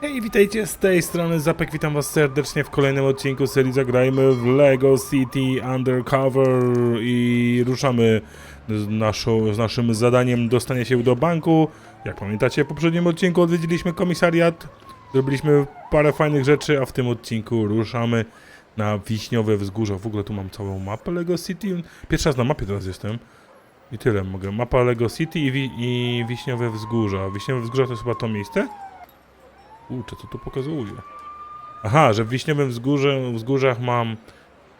Hej, witajcie z tej strony Zapek, witam was serdecznie w kolejnym odcinku serii Zagrajmy w LEGO City Undercover i ruszamy z, naszą, z naszym zadaniem dostania się do banku. Jak pamiętacie, w poprzednim odcinku odwiedziliśmy komisariat, zrobiliśmy parę fajnych rzeczy, a w tym odcinku ruszamy na Wiśniowe Wzgórze. W ogóle tu mam całą mapę LEGO City. Pierwszy raz na mapie teraz jestem. I tyle mogę. Mapa LEGO City i, wi- i Wiśniowe Wzgórza. Wiśniowe Wzgórza to jest chyba to miejsce? Kurczę, co tu pokazuje? Aha, że w Wiśniowym wzgórze, wzgórzach mam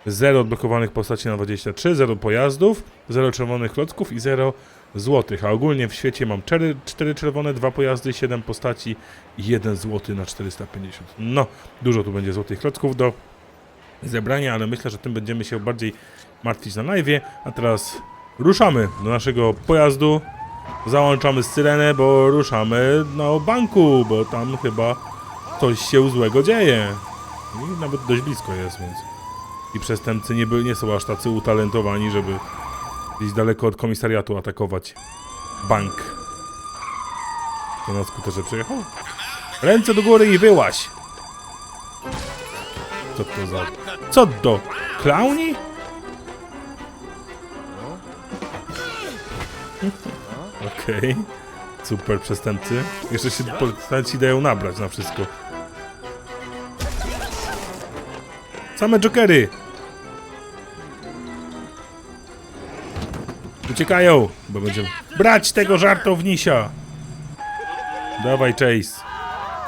0 odblokowanych postaci na 23, 0 pojazdów, 0 czerwonych klocków i 0 złotych. A ogólnie w świecie mam 4, 4 czerwone, 2 pojazdy, 7 postaci i 1 złoty na 450. No, dużo tu będzie złotych klocków do zebrania, ale myślę, że tym będziemy się bardziej martwić na live. A teraz ruszamy do naszego pojazdu. Załączamy syrenę, bo ruszamy do banku, bo tam chyba coś się złego dzieje. I nawet dość blisko jest, więc. I przestępcy nie, by, nie są aż tacy utalentowani, żeby gdzieś daleko od komisariatu atakować bank. To na skuterze przyjechał? Ręce do góry i wyłaś! Co to za... Co do... Klauni? Okej. Super przestępcy. Jeszcze się policjanci dają nabrać na wszystko. Same jokery! Uciekają, bo będziemy... Brać tego żartownisia! Dawaj, Chase.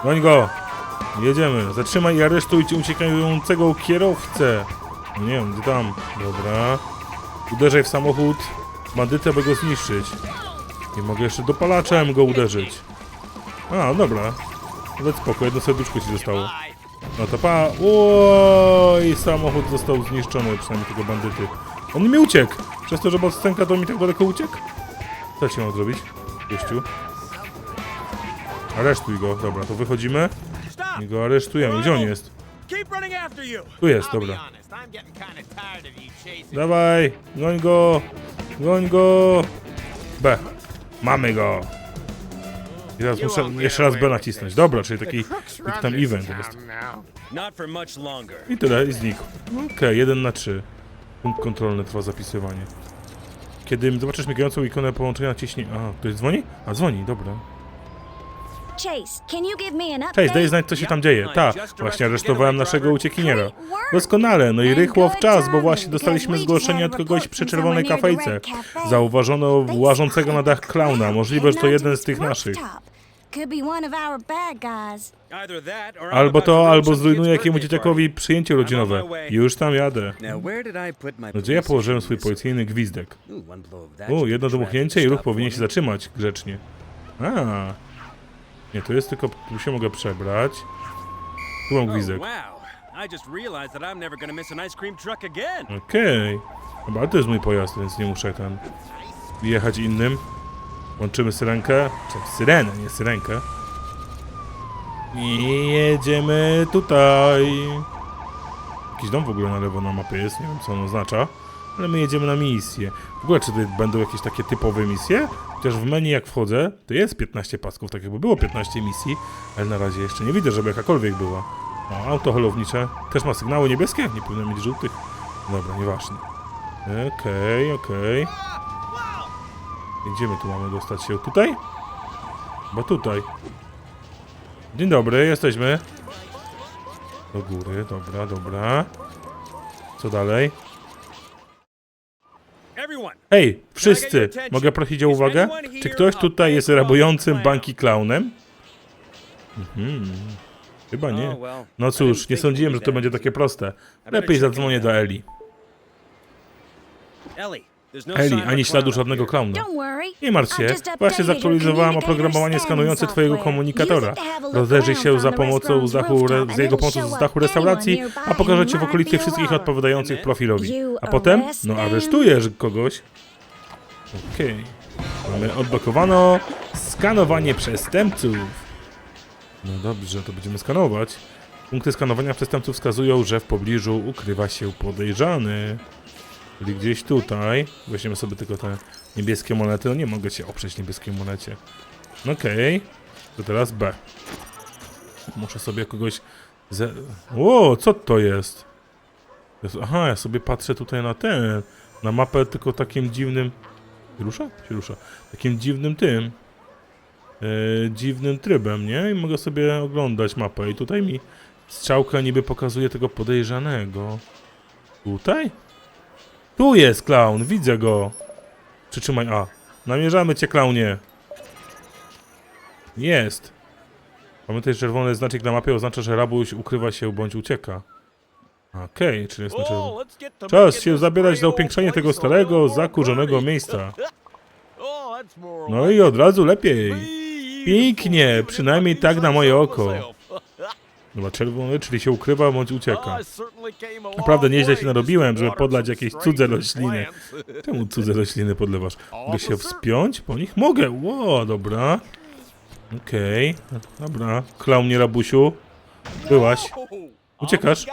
Goń go! Jedziemy. Zatrzymaj i aresztujcie uciekającego kierowcę. Nie wiem, gdzie tam. Dobra. Uderzaj w samochód bandytę, by go zniszczyć. Nie mogę jeszcze dopalaczem go uderzyć. A, dobra. Ale spoko, jedno serduszko ci zostało. No to pa... Oj, samochód został zniszczony, przynajmniej tego bandyty. On mi uciekł! Przez to, że była scenka, to mi tak daleko uciekł? Co ci mam zrobić? Gościu. Aresztuj go. Dobra, to wychodzimy i go aresztujemy. Gdzie on jest? Tu jest, dobra. Dawaj, goń go, goń go. B. Mamy go. I teraz muszę jeszcze raz B nacisnąć. Dobra, czyli taki, taki tam event jest. I tyle, i znikł. Okej, jeden na trzy. Punkt kontrolny trwa zapisywanie. Kiedy zobaczysz migającą ikonę połączenia, ciśnij... A, ktoś dzwoni? A, dzwoni, dobra. Chase, can you give me an update? Cześć, daj znać, co się tam dzieje. Ta, właśnie aresztowałem naszego uciekiniera. Doskonale, no i rychło w czas, bo właśnie dostaliśmy zgłoszenie od kogoś przy czerwonej kafejce. Zauważono łażącego na dach klauna. Możliwe, że to jeden z tych naszych. Albo to albo zrujnuję jakiemuś dzieciakowi przyjęcie rodzinowe. Już tam jadę. my No gdzie ja położyłem swój policyjny gwizdek? U, jedno dmuchnięcie i ruch powinien się zatrzymać grzecznie. A. Nie, to jest tylko... Tu się mogę przebrać. Tu mam gwizdek. Oh, again. Okej. Dobra, ale to jest mój pojazd, więc nie muszę ten... Jechać innym. Łączymy syrenkę. Czy syrenę, nie syrenkę. I jedziemy tutaj. Jakiś dom w ogóle na lewo na mapie jest, nie wiem co on oznacza. Ale my jedziemy na misję. W ogóle czy tutaj będą jakieś takie typowe misje? Chociaż w menu jak wchodzę, to jest 15 pasków, tak jakby było 15 misji, ale na razie jeszcze nie widzę, żeby jakakolwiek była. O, auto holownicze też ma sygnały niebieskie, nie powinno mieć żółtych. Dobra, nieważne. Okej, okej. Gdzie my tu mamy dostać się? Tutaj? Bo tutaj. Dzień dobry, jesteśmy. Do góry, dobra, dobra. Co dalej? Hej, wszyscy! Mogę prosić o uwagę? Czy ktoś tutaj jest rabującym banki klaunem? Mhm. Chyba nie. Oh, No cóż, nie sądziłem, że to będzie takie proste. Lepiej zadzwonię do. Eli. Ellie, Eli, of a ani śladu żadnego klauna. Nie martw się, właśnie communicator oprogramowanie skanujące twojego komunikatora. Rozejrzyj się za pomocą z, dachu, z jego pomocą z dachu restauracji, a who ci w okolicy wszystkich odpowiadających profilowi. A potem, no aresztujesz kogoś. Okej. Mamy odblokowano skanowanie przestępców. No dobrze, to będziemy skanować. Punkty skanowania przestępców wskazują, że w pobliżu ukrywa się podejrzany. Czyli gdzieś tutaj. Weźmiemy sobie tylko te niebieskie monety. No nie mogę się oprzeć niebieskiej monecie. Okej. To teraz B. muszę sobie kogoś... Ze... O, co to jest? Aha, ja sobie patrzę tutaj na ten, na mapę tylko takim dziwnym... Rusza? Się rusza. Takim dziwnym tym, e, dziwnym trybem, nie? I mogę sobie oglądać mapę i tutaj mi strzałka niby pokazuje tego podejrzanego. Tutaj? Tu jest klaun, widzę go. Przytrzymaj A. Namierzamy cię, klaunie. Jest. Pamiętaj, że czerwony znaczek na mapie oznacza, że rabuś ukrywa się bądź ucieka. Okej, czyli jest na czerwono. Czas się zabierać za upiększanie tego starego, zakurzonego miejsca. No i od razu lepiej. Pięknie, przynajmniej tak na moje oko. Czerwony, czyli się ukrywa bądź ucieka. Naprawdę nieźle się narobiłem, żeby podlać jakieś cudze rośliny. Czemu cudze rośliny podlewasz? Mogę się wspiąć po nich? Mogę! Ło, dobra. Okej, dobra. Klaunie rabusiu. Byłaś. Uciekasz?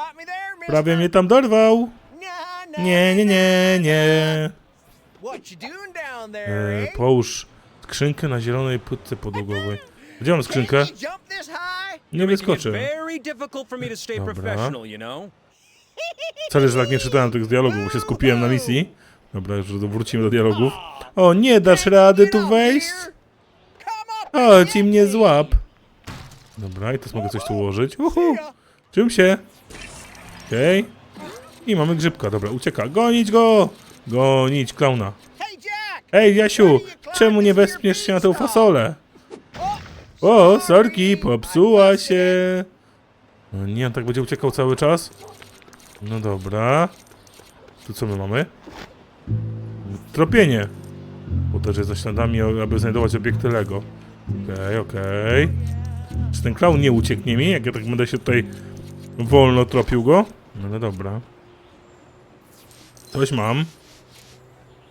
Prawie mnie tam dorwał. Nie, nie, nie, nie. E, eh? połóż skrzynkę na zielonej płytce podłogowej. Gdzie mam skrzynkę? Nie stay Dobra. Sorry, że tak nie czytałem tych dialogów, bo się skupiłem na misji. Dobra, już wrócimy do dialogów. O, nie dasz rady tu wejść? Chodź i mnie złap. Dobra, i teraz mogę coś tu ułożyć. Uhu, czym się? Okej. I mamy grzybka, dobra, ucieka. Gonić go! Gonić klauna. Ej, Jasiu, czemu nie wespniesz się na tą fasolę? O, sorki, popsuła się. No nie, on tak będzie uciekał cały czas? No dobra. Tu co my mamy? Tropienie. Bo też jest za śladami, aby znajdować obiekty Lego. Okej, okej. Czy ten klaun nie ucieknie mi, jak ja tak będę się tutaj wolno tropił go? No, no dobra. Coś mam.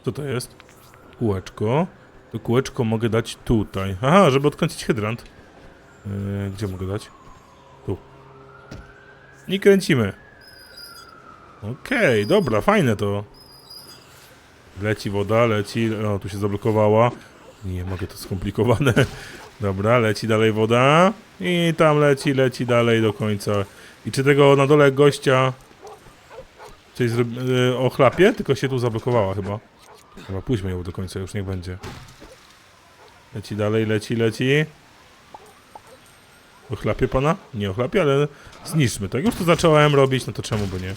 Co to jest? Kółeczko. Kółeczko mogę dać tutaj. Aha, żeby odkręcić hydrant. Yy, gdzie mogę dać? Tu. I kręcimy. Okej, dobra, fajne to. Leci woda, leci. O, tu się zablokowała. Nie mogę, to skomplikowane. Dobra, leci dalej woda. I tam leci, leci dalej do końca. I czy tego na dole gościa coś zrobi... Yy, ochlapie? Tylko się tu zablokowała chyba. Chyba pójdźmy ją do końca, już niech będzie. Leci dalej, leci, leci. Ochlapie pana? Nie ochlapie, ale zniszczmy to. Jak już to zacząłem robić, no to czemu by nie?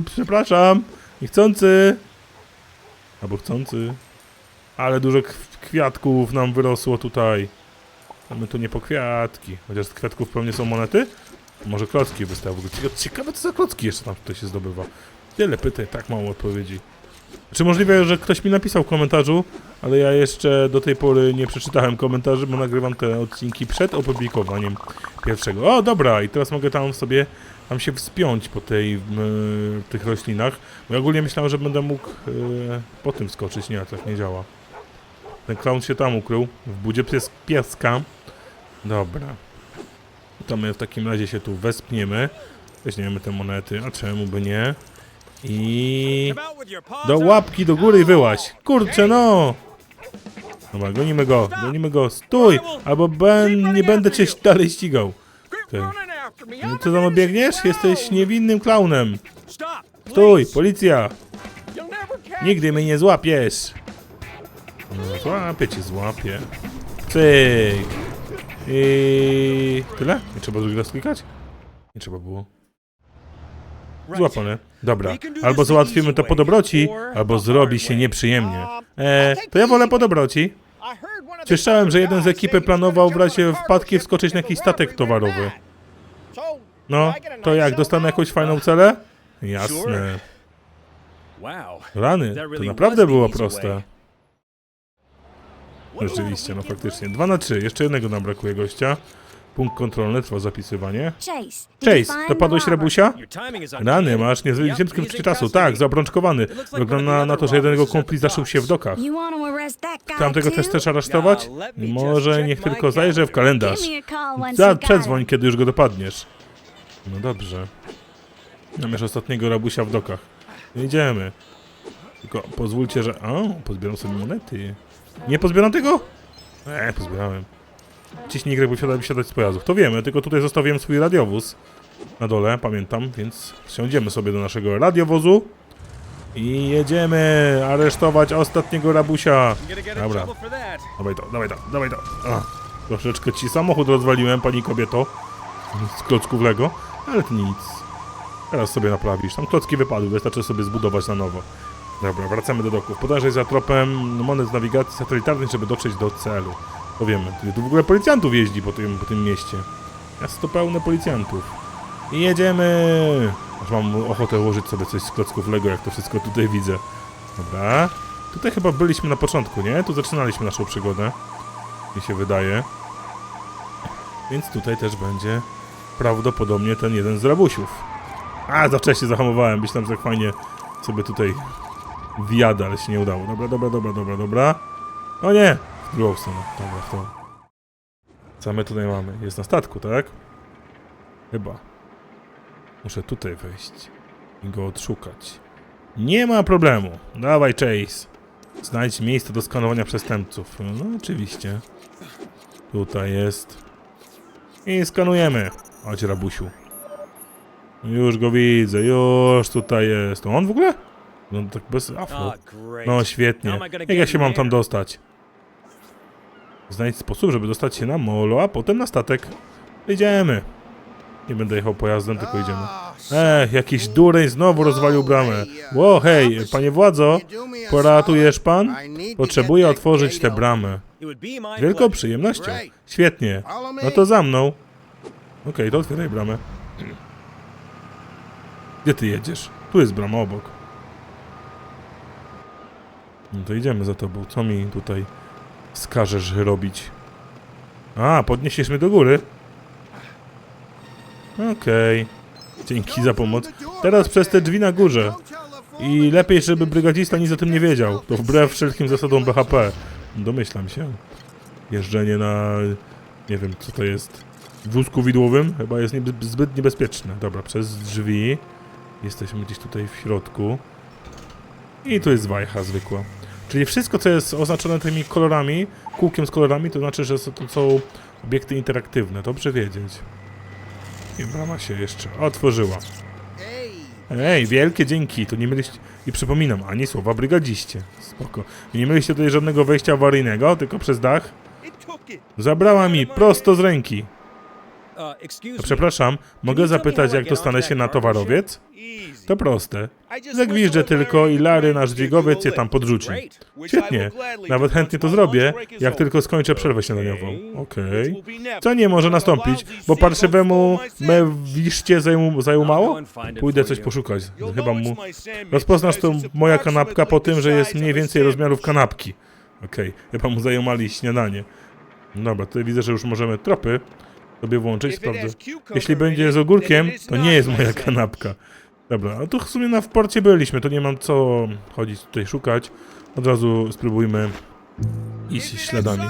Ups, przepraszam. Niechcący. Albo chcący. Ale dużo kwiatków nam wyrosło tutaj. A my tu nie po kwiatki. Chociaż z kwiatków pewnie są monety? Może klocki wystały. Cieka- Ciekawe, co za klocki jeszcze tam tutaj się zdobywa. Tyle pytań, tak mało odpowiedzi. Czy możliwe, że ktoś mi napisał w komentarzu, ale ja jeszcze do tej pory nie przeczytałem komentarzy, bo nagrywam te odcinki przed opublikowaniem pierwszego. O, dobra, i teraz mogę tam sobie tam się wspiąć po tej, m, tych roślinach. Bo ja ogólnie myślałem, że będę mógł e, po tym skoczyć. Nie, tak nie działa. Ten clown się tam ukrył, w budzie pies, pieska. Dobra. To my w takim razie się tu wespniemy. Weźmiemy te monety, a czemu by nie? I... Do łapki do góry wyłaś. Kurczę no! Dobra, gonimy go, gonimy go. Stój! Albo ben, nie będę cię dalej ścigał. Me. No co tam biegniesz? let you Jesteś niewinnym klaunem. Stój, policja! Nigdy mnie nie złapiesz. No, złapię cię, złapię. Cyk. I... Tyle? Nie trzeba drugi raz klikać? Nie trzeba było. Złapane. Dobra. Albo załatwimy to po dobroci, albo zrobi się nieprzyjemnie. E, to ja wolę po dobroci. Słyszałem, że jeden z ekipy planował w razie wpadki wskoczyć na jakiś statek towarowy. No, to jak, dostanę jakąś fajną celę? Jasne. Rany, to naprawdę było proste. Rzeczywiście, no faktycznie. 2 na 3, jeszcze jednego nam brakuje gościa. Punkt kontrolny, trwa zapisywanie. Chase. Chase, dopadłeś rebusia? Rany, masz niezwykle poczucie in czasu. Tak, zaobrączkowany. Wygląda na to, że at kumpli zaszył się w dokach. You want to arrest that guy Tamtego too? też chcesz aresztować? Może niech tylko zajrzę w kalendarz. Give me a call once Za, przedzwoń, kiedy już go dopadniesz. No dobrze. Zamiast ostatniego rabusia w dokach. Idziemy. Tylko pozwólcie, że... O, pozbieram sobie monety. Nie pozbieram tego? Eee, pozbierałem. Ciśnij Y, by wsiadać, wysiadać z pojazdów. To wiemy, tylko tutaj zostawiłem swój radiowóz na dole, pamiętam, więc wsiądziemy sobie do naszego radiowozu i jedziemy aresztować ostatniego rabusia. Dobra, dawaj to, dawaj to, dawaj to. A, troszeczkę ci samochód rozwaliłem, pani kobieto, z klocków Lego, ale to nic. Teraz sobie naprawisz. Tam klocki wypadły, wystarczy sobie zbudować na nowo. Dobra, wracamy do doków. Podążaj za tropem monet z nawigacji satelitarnej, żeby dotrzeć do celu. To wiemy. Tu- w ogóle policjantów jeździ po tym, po tym mieście. Miasto pełne policjantów. I jedziemy! Aż mam ochotę ułożyć sobie coś z klocków Lego, jak to wszystko tutaj widzę. Dobra. Tutaj chyba byliśmy na początku, nie? Tu zaczynaliśmy naszą przygodę. Mi się wydaje. Więc tutaj też będzie prawdopodobnie ten jeden z rabusiów. A, za wcześnie zahamowałem. Myślałem, że tak fajnie sobie tutaj wjadę, ale się nie udało. Dobra, dobra, dobra, dobra, dobra. O nie! W drugą stronę. Dobra, w tą. Co my tutaj mamy? Jest na statku, tak? Chyba. Muszę tutaj wejść i go odszukać. Nie ma problemu. Dawaj, Chase. Znajdź miejsce do skanowania przestępców. No, oczywiście. Tutaj jest. I skanujemy. Chodź, rabusiu. Już go widzę, już tutaj jest. To on w ogóle? No tak bez afro. Great. No świetnie. Jak ja się mam tam dostać? Znajdź sposób, żeby dostać się na molo, a potem na statek. Idziemy. Nie będę jechał pojazdem, tylko idziemy. Ech, jakiś dureń znowu rozwalił bramę. Ło, hej, panie władzo, poratujesz pan? Potrzebuję otworzyć tę bramę. Wielką przyjemnością. Świetnie. No to za mną. Okej, to otwieraj bramę. Gdzie ty jedziesz? Tu jest brama obok. No to idziemy za tobą. Co mi tutaj skażesz robić? A, podniesiesz mnie do góry? Okej. Dzięki za pomoc. Teraz przez te drzwi na górze. I lepiej, żeby brygadzista nic o tym nie wiedział. To wbrew wszelkim zasadom BHP. Domyślam się. Jeżdżenie na... Nie wiem, co to jest. Wózku widłowym? Chyba jest zbyt niebezpieczne. Dobra, przez drzwi. Jesteśmy gdzieś tutaj w środku. I tu jest wajcha zwykła. Czyli wszystko, co jest oznaczone tymi kolorami, kółkiem z kolorami, to znaczy, że to są obiekty interaktywne. Dobrze wiedzieć. I brama się jeszcze otworzyła. Ej, wielkie dzięki, to nie mieliście... I przypominam, ani słowa brygadziście. Spoko. Nie mieliście tutaj żadnego wejścia awaryjnego, tylko przez dach. Zabrała mi prosto z ręki. Uh, excuse To me. Przepraszam, mogę zapytać, jak dostanę się na towarowiec? To proste. At tylko i Larry, nasz dźwigowiec je tam podrzuci. Świetnie. Nawet chętnie to zrobię, jak tylko skończę przerwę śniadaniową. Okay. Okej. Never. Co nie może nastąpić, bo parszywemu mewiście zajmu, zajmu mało? Pójdę coś poszukać. Chyba mu... Rozpoznasz to moja kanapka po tym, że jest mniej więcej rozmiarów kanapki. Okej, chyba mu zajumali śniadanie. Dobra, tutaj widzę, że już możemy tropy sobie włączyć, sprawdzę. Jeśli będzie z ogórkiem, to nie jest moja kanapka. Dobra, a tu w sumie na w porcie byliśmy, to nie mam co chodzić tutaj szukać. Od razu spróbujmy iść śladami.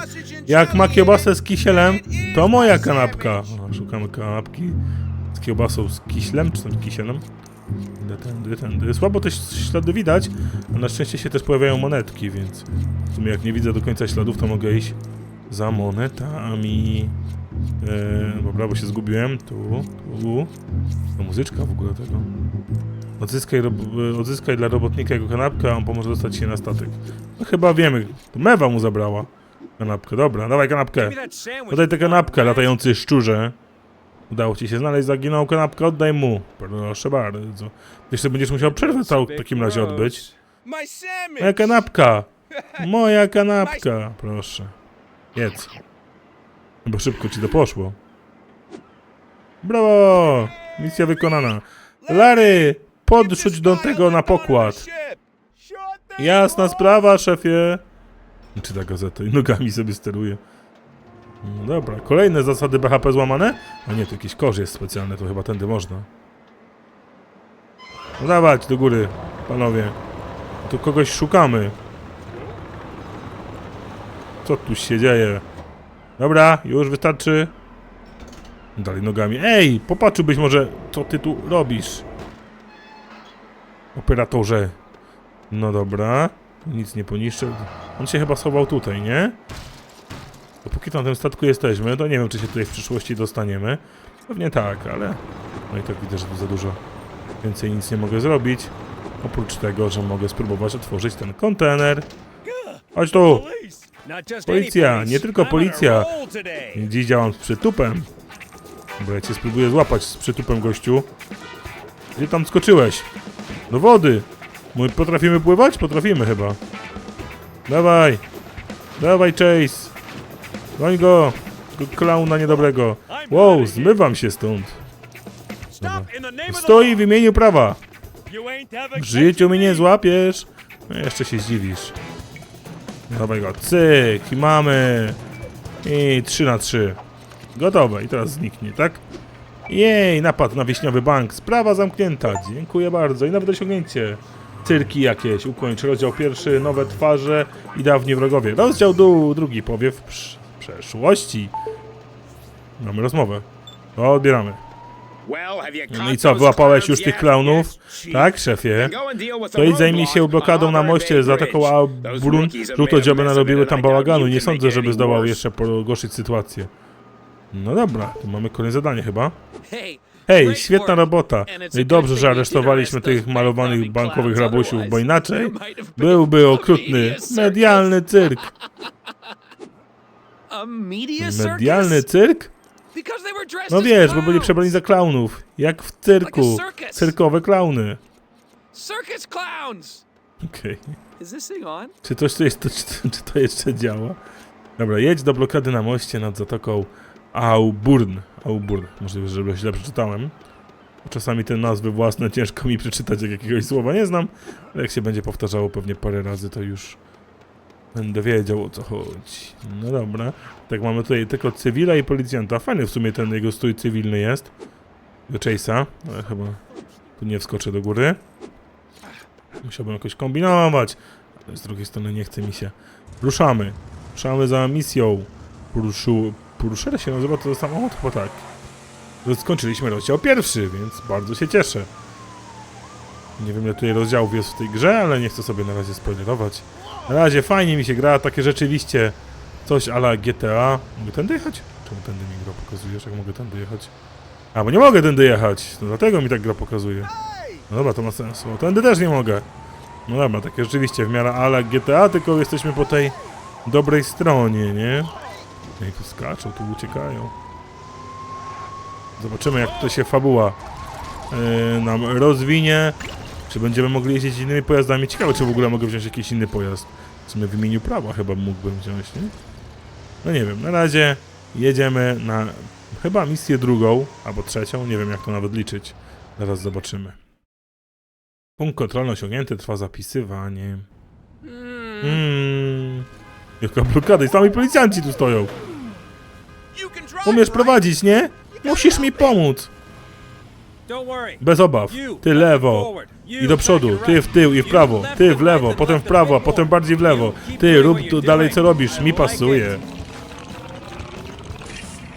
Jak ma kiełbasę z kisielem, to moja kanapka. O, szukamy kanapki z kiełbasą z kiślem, czy tam kisielem. Idę tędy, tędy. Słabo te ślady widać, a na szczęście się też pojawiają monetki, więc w sumie jak nie widzę do końca śladów, to mogę iść za monetami. Eee, dobra, bo się zgubiłem. Tu, tu. To muzyczka w ogóle tego. Odzyskaj, e, odzyskaj dla robotnika jego kanapkę, a on pomoże dostać się na statek. No chyba wiemy. To mewa mu zabrała kanapkę. Dobra, dawaj kanapkę. Oddaj tę kanapkę, latający szczurze. Udało ci się znaleźć zaginął kanapkę, oddaj mu. Proszę bardzo. Jeszcze będziesz musiał przerwę całą w takim razie odbyć. Moja kanapka! Moja kanapka! Proszę. Jedz. Bo szybko ci to poszło. Brawo! Misja wykonana. Larry! Podrzuć do tego na pokład. Jasna sprawa, szefie. Czyta gazetę i nogami sobie steruje. No dobra, kolejne zasady BHP złamane? A nie, to jakiś kosz jest specjalny, to chyba tędy można. Dawać do góry, panowie. Tu kogoś szukamy. Co tu się dzieje? Dobra, już wystarczy. Dalej nogami. Ej, popatrzyłbyś może, co ty tu robisz. Operatorze. No dobra. Nic nie poniszczę. On się chyba schował tutaj, nie? Dopóki na tym statku jesteśmy, to nie wiem, czy się tutaj w przyszłości dostaniemy. Pewnie tak, ale... No i tak widzę, że tu za dużo więcej nic nie mogę zrobić. Oprócz tego, że mogę spróbować otworzyć ten kontener. Chodź tu! Policja, nie tylko policja. Dziś działam z przytupem. Bo ja cię spróbuję złapać z przytupem, gościu. Gdzie tam skoczyłeś? Do wody! My potrafimy pływać? Potrafimy chyba. Dawaj! Dawaj, Chase! Goń go! Klauna niedobrego. Wow, zmywam się stąd. The Stoi w imieniu prawa. Życiu mnie nie złapiesz. No jeszcze się zdziwisz. Dawaj go, cyk i mamy. I 3 na 3. Gotowe i teraz zniknie, tak? Jej, napad na wiśniowy bank. Sprawa zamknięta. Dziękuję bardzo. I nawet osiągnięcie. Cyrki jakieś. Ukończ rozdział pierwszy, nowe twarze i dawni wrogowie. Rozdział du, drugi przy, przeszłości. Mamy rozmowę. Odbieramy. No i co, wyłapałeś już tych klaunów? Tak, szefie. To idź zajmij się blokadą na moście, zaatakował Brun. Żółtodzioby narobiły tam bałaganu. Nie sądzę, żeby zdołał jeszcze pogorszyć sytuację. No dobra, to mamy kolejne zadanie chyba. Hej, świetna robota. No i dobrze, że aresztowaliśmy tych malowanych bankowych rabusiów, bo inaczej byłby okrutny medialny cyrk. Medialny cyrk? No wiesz, bo byli przebrani za klaunów. Jak w cyrku. Cyrkowe klauny. Circus clowns. Okej. Czy to, czy, czy to jeszcze działa? Dobra, jedź do blokady na moście nad zatoką Auburn. Auburn. Możliwe, że źle przeczytałem. Czasami te nazwy własne ciężko mi przeczytać, jak jakiegoś słowa nie znam, ale jak się będzie powtarzało pewnie parę razy, to już będę wiedział o co chodzi. No dobra. Tak, mamy tutaj tylko cywila i policjanta. Fajny w sumie ten jego strój cywilny jest. Do Chase'a, ale chyba tu nie wskoczę do góry. Musiałbym jakoś kombinować. Ale z drugiej strony nie chce mi się. Ruszamy. Ruszamy za misją. Poruszył... Poruszer się nazywa to samochód? Chyba tak. Skończyliśmy rozdział pierwszy, więc bardzo się cieszę. Nie wiem ile tutaj rozdziałów jest w tej grze, ale nie chcę sobie na razie spoilerować. Na razie fajnie mi się gra, takie rzeczywiście coś ala GTA. Mogę tędy jechać? Czemu tędy mi gra pokazujesz, jak mogę tędy jechać? A, bo nie mogę tędy jechać, to dlatego mi tak gra pokazuje. No dobra, to ma sens. O, tędy też nie mogę. No dobra, takie rzeczywiście w miarę ala GTA, tylko jesteśmy po tej dobrej stronie, nie? Ej, tu skaczą, tu uciekają. Zobaczymy, jak to się fabuła yy, nam rozwinie. Czy będziemy mogli jeździć innymi pojazdami? Ciekawe, czy w ogóle mogę wziąć jakiś inny pojazd. W sumie w imieniu prawa chyba mógłbym wziąć, nie? No nie wiem, na razie jedziemy na chyba misję drugą, albo trzecią, nie wiem jak to nawet liczyć. Zaraz zobaczymy. Punkt kontrolny osiągnięty, trwa zapisywanie. Hmm. Jaka blokada i sami policjanci tu stoją. Umiesz prowadzić, nie? Musisz mi pomóc. Bez obaw. Ty lewo. I do przodu, ty w tył i w prawo, ty w lewo, potem w prawo, a potem bardziej w lewo. Ty rób tu dalej co robisz, mi pasuje.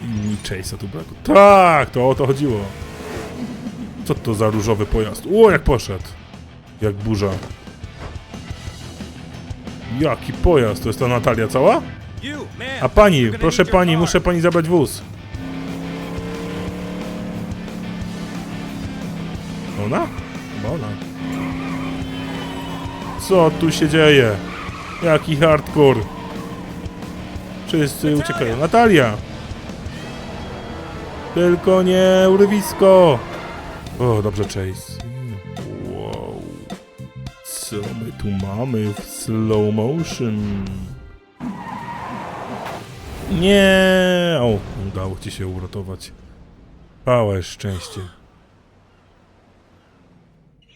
I Chase'a tu brakło. Tak, to o to chodziło. Co to za różowy pojazd? O, jak poszedł. Jak burza. Jaki pojazd? To jest ta Natalia cała? A pani, proszę pani, muszę pani zabrać wóz. Ona? Chyba ona. Co tu się dzieje? Jaki hardcore. Wszyscy uciekają. Natalia! Tylko nie urwisko! O, dobrze, Chase. Wow. Co my tu mamy w slow motion? Nie! O, udało ci się uratować. Całe szczęście.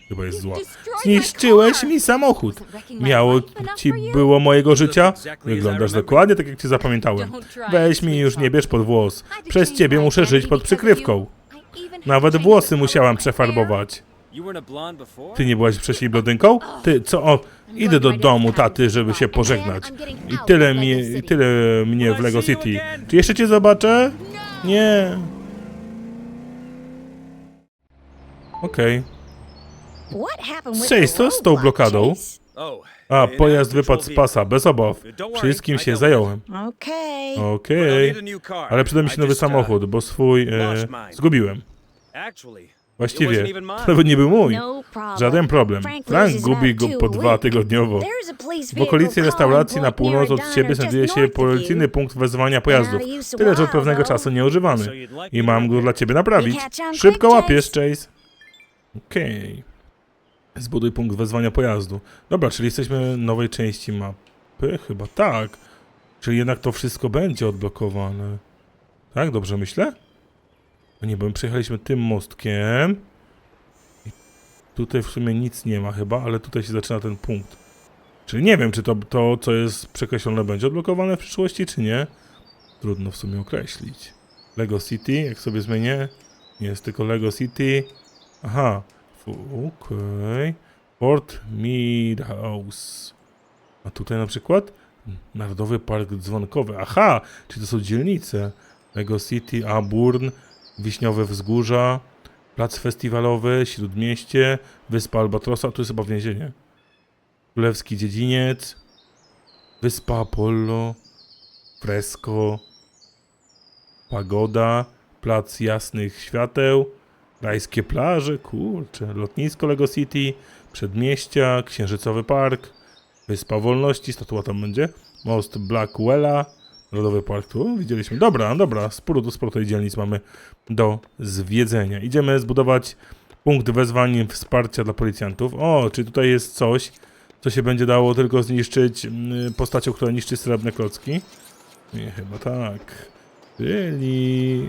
Chyba jest zła. Zniszczyłeś mi samochód. Miało ci było mojego życia? Wyglądasz dokładnie tak, jak cię zapamiętałem. Weź mi już nie bierz pod włos. Przez ciebie muszę żyć pod przykrywką. Nawet włosy musiałam przefarbować. Ty nie byłaś wcześniej blondynką? Ty, co? O, idę do domu taty, żeby się pożegnać. I tyle mnie, i tyle mnie w Lego City. Czy jeszcze cię zobaczę? Nie. Okej. With Chase, co z tą blokadą? Chase? Oh. A, pojazd wypadł z pasa, bez obaw. Wszystkim się zająłem. Okay. Okej. Ale przyda mi się nowy uh, samochód, bo swój e, zgubiłem. Właściwie, to nawet nie był mój. No. Żaden problem. Frank gubi go po dwa tygodniowo. W okolicy restauracji na północ od just znajduje się policyjny punkt wezwania pojazdów. Tyle, że od pewnego czasu nieużywany. You'd like I mam go dla ciebie naprawić. Szybko łapiesz, Chase. Okej. Zbuduj punkt wezwania pojazdu. Dobra, czyli jesteśmy nowej części mapy? Chyba tak. Czyli jednak to wszystko będzie odblokowane. Tak? Dobrze myślę? Nie, bo my przejechaliśmy tym mostkiem. I tutaj w sumie nic nie ma chyba, ale tutaj się zaczyna ten punkt. Czyli nie wiem, czy to, to co jest przekreślone, będzie odblokowane w przyszłości, czy nie. Trudno w sumie określić. Lego City, jak sobie zmienię. Nie jest tylko Lego City. Aha. Okej. Fort Meadhouse. A tutaj na przykład Narodowy Park Dzwonkowy. Aha, czyli to są dzielnice. Lego City, Aburn, Wiśniowe Wzgórza, Plac Festiwalowy, Śródmieście, Wyspa Albatrosa, tu jest chyba więzienie. Królewski Dziedziniec, Wyspa Apollo, Fresco, Pagoda, Plac Jasnych Świateł, Rajskie Plaże, kurczę, Lotnisko Lego City, Przedmieścia, Księżycowy Park, Wyspa Wolności, statua tam będzie, Most Blackwella, Narodowy Park tu, widzieliśmy. Dobra, dobra, sporo do sporo tej dzielnic mamy do zwiedzenia. Idziemy zbudować punkt wezwań wsparcia dla policjantów. O, czy tutaj jest coś, co się będzie dało tylko zniszczyć mm, postacią, która niszczy srebrne klocki? Nie, chyba tak. Czyli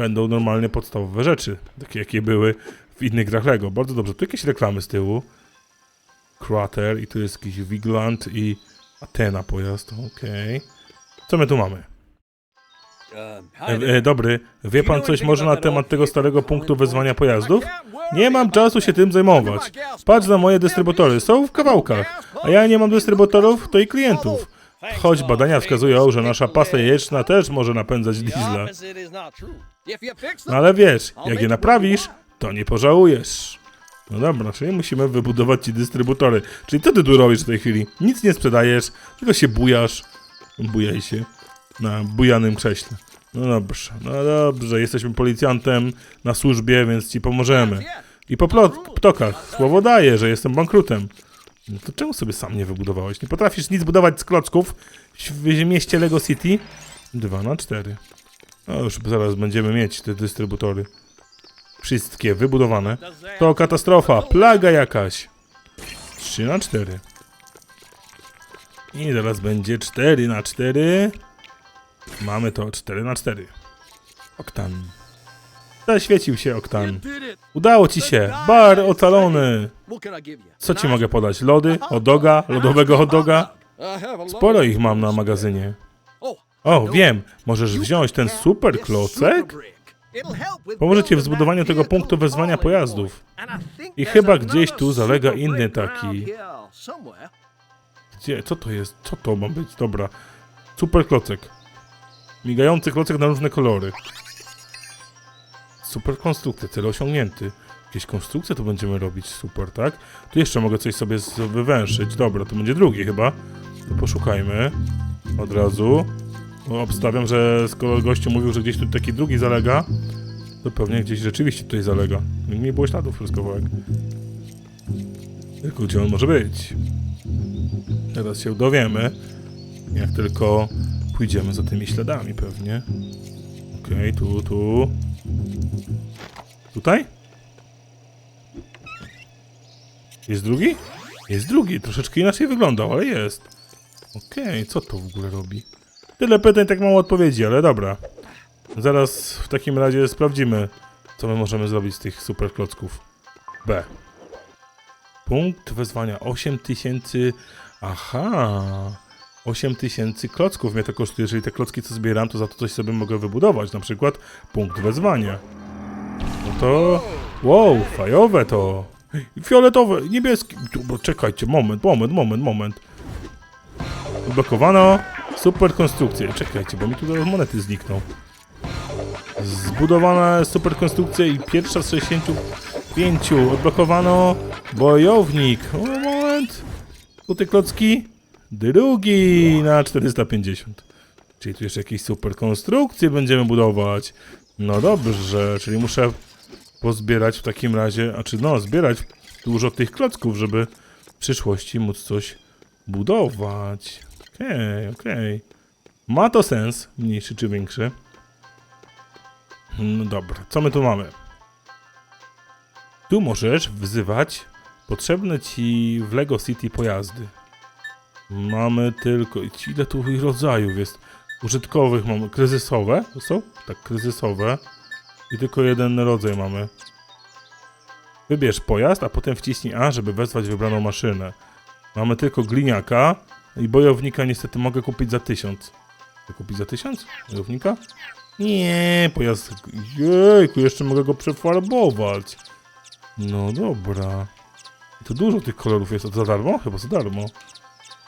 będą normalnie podstawowe rzeczy, takie jakie były w innych grach Lego. Bardzo dobrze. Tu jakieś reklamy z tyłu. Crater i tu jest jakiś Wigland i Atena pojazd. Okej. Co my tu mamy? E, e, dobry, wie pan coś może na temat tego starego punktu wezwania pojazdów? Nie mam czasu się tym zajmować. Patrz na moje dystrybutory, są w kawałkach, a ja nie mam dystrybutorów, to i klientów. Choć badania wskazują, że nasza pasta jajeczna też może napędzać diesla. No ale wiesz, jak je naprawisz, to nie pożałujesz. No dobra, czyli musimy wybudować ci dystrybutory. Czyli co ty tu robisz w tej chwili? Nic nie sprzedajesz, tylko się bujasz. Bujaj się na bujanym krześle. No dobrze, no dobrze, jesteśmy policjantem na służbie, więc ci pomożemy. I po ptokach słowo daję, że jestem bankrutem. No to czemu sobie sam nie wybudowałeś? Nie potrafisz nic budować z klocków w mieście Lego City? 2 na 4. No już zaraz będziemy mieć te dystrybutory. Wszystkie wybudowane. To katastrofa, plaga jakaś. 3 na 4. I teraz będzie 4 na 4. Mamy to 4 na 4. Oktan. Zaświecił się Oktan. Udało ci się. Bar ocalony. Co ci mogę podać? Lody? Hot doga? Lodowego hot doga? Sporo ich mam na magazynie. O, wiem. Możesz wziąć ten super klocek? Pomoże ci w zbudowaniu tego punktu wezwania pojazdów. I chyba gdzieś tu zalega inny taki. Gdzie? Co to jest? Co to ma być? Dobra. Super klocek. Migający klocek na różne kolory. Super konstrukcja, cel osiągnięty. Jakieś konstrukcje tu będziemy robić, super, tak? Tu jeszcze mogę coś sobie wywęszyć. Dobra, to będzie drugi chyba. To poszukajmy. Od razu. Bo obstawiam, że skoro gościu mówił, że gdzieś tu taki drugi zalega, to pewnie gdzieś rzeczywiście tutaj zalega. Nie było śladów przez. Tylko gdzie on może być? Teraz się dowiemy. Jak tylko pójdziemy za tymi śladami pewnie. Okej, tu, tu. Tutaj? Jest drugi? Jest drugi, troszeczkę inaczej wyglądał, ale jest. Okej, co to w ogóle robi? Tyle pytań, tak mało odpowiedzi, ale dobra. Zaraz w takim razie sprawdzimy, co my możemy zrobić z tych super klocków. B. Punkt wezwania 8000. Aha. 8000 klocków mnie to kosztuje. Jeżeli te klocki co zbieram, to za to coś sobie mogę wybudować. Na przykład punkt wezwania. No to. Wow, fajowe to. Fioletowe, niebieskie. Czekajcie, moment, moment, moment, moment. Odblokowano. Super konstrukcje. Czekajcie, bo mi tu monety znikną. Zbudowana super konstrukcja i pierwsza z 65. Odblokowano bojownik. O, moment. Tu te klocki. Drugi na 450. Czyli tu jeszcze jakieś super konstrukcje będziemy budować. No dobrze, czyli muszę pozbierać w takim razie, a czy no, zbierać dużo tych klocków, żeby w przyszłości móc coś budować. Okej, okej. Ma to sens, mniejszy czy większy. No dobra, co my tu mamy? Tu możesz wzywać potrzebne ci w Lego City pojazdy. Mamy tylko. Ile tu ich rodzajów jest? Użytkowych mamy. Kryzysowe? To są? Tak, kryzysowe. I tylko jeden rodzaj mamy. Wybierz pojazd, a potem wciśnij A, żeby wezwać wybraną maszynę. Mamy tylko gliniaka i bojownika niestety mogę kupić za 1000. Mogę kupić za 1000? Bojownika? Nie, pojazd. Jejku, jeszcze mogę go przefarbować. No dobra. To dużo tych kolorów jest. Za darmo? Chyba za darmo.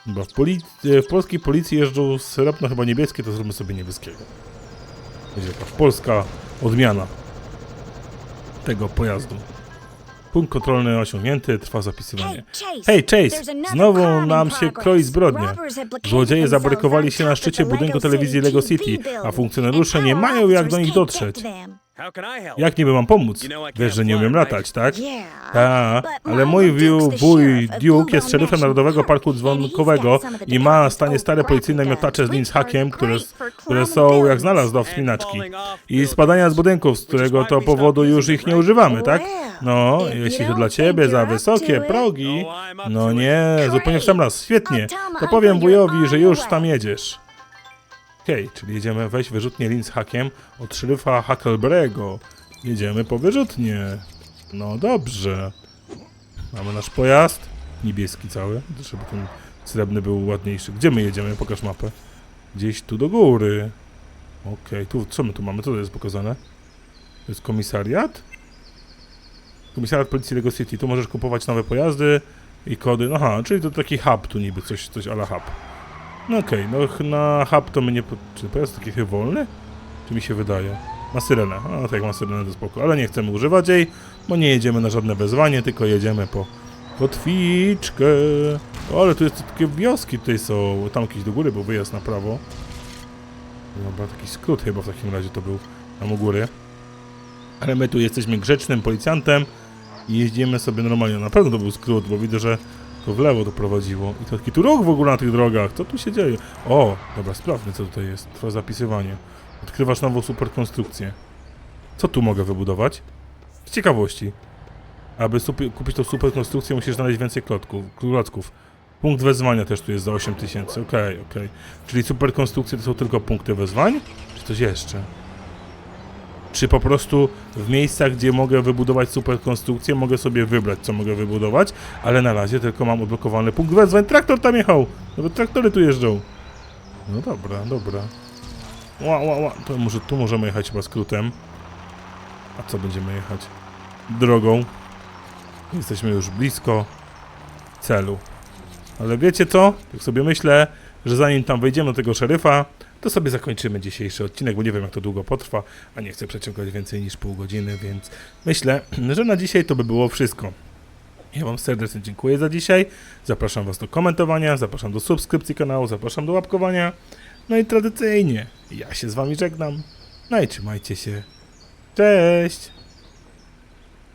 Chyba w, w polskiej policji jeżdżą srebrno, chyba niebieskie, to zrobimy sobie niebieskiego. Będzie jakaś polska odmiana tego pojazdu. Punkt kontrolny osiągnięty, trwa zapisywanie. Hej, Chase! Znowu nam się kroi located Złodzieje zabrykowali się na szczycie budynku telewizji Lego City, a funkcjonariusze nie mają jak do nich dotrzeć. Jak niby mam pomóc? Wiesz, że nie umiem latać, tak? Tak, But ale mój wuj Duke jest szeryfem Narodowego Park, Parku Dzwonkowego i ma na stanie stare policyjne miotacze z lin z hakiem, które, które są jak znalazł do wspinaczki. I spadania z budynków, z którego to powodu już ich nie używamy, tak? No, jeśli to dla ciebie za wysokie progi, no it. nie, zupełnie w sam raz, świetnie. To powiem wujowi, że już tam jedziesz. Okej, czyli jedziemy, weź wyrzutnię lin z hakiem od szeryfa Huckleberry'ego. Jedziemy po wyrzutnie. No dobrze. Mamy nasz pojazd. Niebieski cały, żeby ten srebrny był ładniejszy. Gdzie my jedziemy? Pokaż mapę. Gdzieś tu do góry. Okej, tu co my tu mamy? Co to jest pokazane? To jest komisariat? Komisariat Policji Lego City. Tu możesz kupować nowe pojazdy i kody. Aha, czyli to taki hub tu niby, coś, coś ala hub. No okej, no ch- na hub to my nie... po- Czy pojazd taki chyba wolny? Czy mi się wydaje? Ma syrenę. A tak, ma syrenę, to spoko. Ale nie chcemy używać jej, bo nie jedziemy na żadne wezwanie, tylko jedziemy po kotwiczkę. O, ale tu jest takie wioski tutaj są. Tam jakieś do góry był wyjazd na prawo. Dobra, taki skrót chyba w takim razie to był tam u góry. Ale my tu jesteśmy grzecznym policjantem i jeździmy sobie normalnie. Na pewno to był skrót, bo widzę, że to w lewo to prowadziło. I to taki tu ruch w ogóle na tych drogach. Co tu się dzieje? O, dobra, sprawdźmy co tutaj jest. Trwa zapisywanie. Odkrywasz nową superkonstrukcję. Co tu mogę wybudować? Z ciekawości. Aby supi- kupić tą superkonstrukcję musisz znaleźć więcej klocków. klocków. Punkt wezwania też tu jest za 8000. Okej, okej. Czyli superkonstrukcje to są tylko punkty wezwań? Czy coś jeszcze? Czy po prostu w miejscach, gdzie mogę wybudować superkonstrukcję, mogę sobie wybrać, co mogę wybudować, ale na razie tylko mam odblokowany punkt wezwań. Traktor tam jechał! Nawet traktory tu jeżdżą. No dobra, dobra. Ła, ła, ła. To może tu możemy jechać chyba skrótem. A co będziemy jechać? Drogą. Jesteśmy już blisko celu. Ale wiecie co? Tak sobie myślę, że zanim tam wejdziemy do tego szeryfa, to sobie zakończymy dzisiejszy odcinek, bo nie wiem jak to długo potrwa, a nie chcę przeciągać więcej niż pół godziny, więc myślę, że na dzisiaj to by było wszystko. Ja Wam serdecznie dziękuję za dzisiaj. Zapraszam Was do komentowania, zapraszam do subskrypcji kanału, zapraszam do łapkowania. No i tradycyjnie, ja się z Wami żegnam. No i trzymajcie się. Cześć!